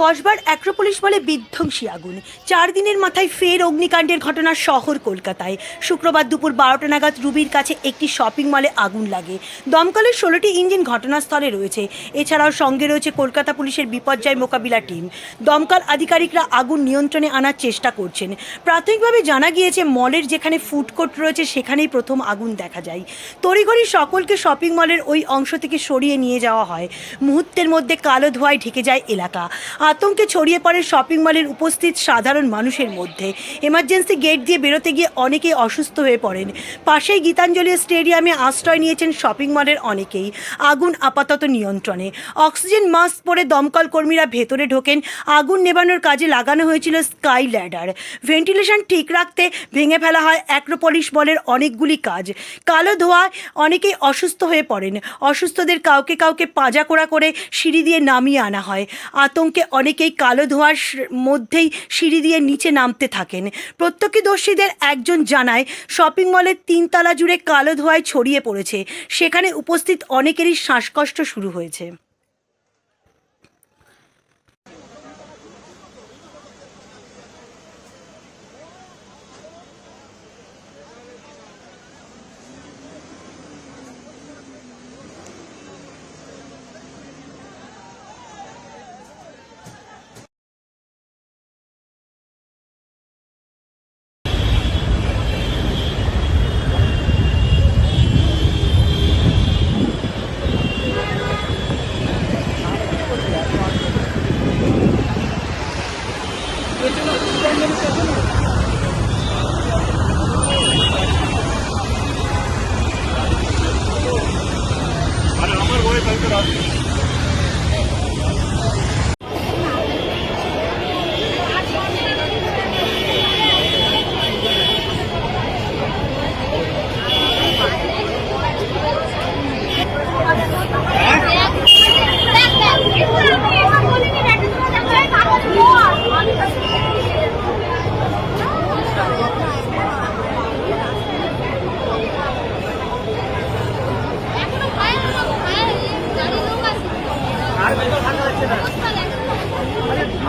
কসবার Acropolis বলে বিধ্বংসী আগুন। চার দিনের মাথায় ফের অগ্নিকাণ্ডের ঘটনা শহর কলকাতায়। শুক্রবার দুপুর বারোটা নাগাদ রুবির কাছে একটি শপিং মলে আগুন লাগে। দমকলের ষোলোটি ইঞ্জিন ঘটনাস্থলে রয়েছে। এছাড়াও সঙ্গে রয়েছে কলকাতা পুলিশের বিপর্যয় মোকাবিলা টিম। দমকল আধিকারিকরা আগুন নিয়ন্ত্রণে আনার চেষ্টা করছেন। প্রাথমিকভাবে জানা গিয়েছে, মলের যেখানে ফুড কোর্ট রয়েছে, সেখানেই প্রথম আগুন দেখা যায়। তড়িঘড়ি সকলকে শপিং মলের ওই অংশ থেকে সরিয়ে নিয়ে যাওয়া হয়। মুহূর্তের মধ্যে কালো ধোঁয়ায় ঢেকে যায় এলাকা। আতঙ্কে ছড়িয়ে পড়ে শপিং মলের উপস্থিত সাধারণ মানুষের মধ্যে। এমার্জেন্সি গেট দিয়ে বেরোতে গিয়ে অনেকেই অসুস্থ হয়ে পড়েন। পাশেই গীতাঞ্জলি স্টেডিয়ামে আশ্রয় নিয়েছেন শপিং মলের অনেকেই। আগুন আপাতত নিয়ন্ত্রণে। অক্সিজেন মাস্ক পরে দমকল কর্মীরা ভেতরে ঢোকেন। আগুন নেবানোর কাজে লাগানো হয়েছিল স্কাই ল্যাডার। ভেন্টিলেশন ঠিক রাখতে ভেঙে ফেলা হয় অ্যাক্রোপলিশ বলের অনেকগুলি কাজ। কালো ধোঁয়ায় অনেকেই অসুস্থ হয়ে পড়েন। অসুস্থদের কাউকে কাউকে পাজা কোড়া করে সিঁড়ি দিয়ে নামিয়ে আনা হয়। আতঙ্কে অনেকেই কালো ধোঁয়ার মধ্যেই সিঁড়ি দিয়ে নিচে নামতে থাকেন। প্রত্যক্ষদর্শীদের একজন জানায়, শপিং মলের তিনতলা জুড়ে কালো ধোঁয়ায় ছড়িয়ে পড়েছে। সেখানে উপস্থিত অনেকেরই শ্বাসকষ্ট শুরু হয়েছে। Sen beni seçemiyorsun.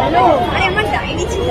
হ্যালো আরে আমার ডায়েরি ছিল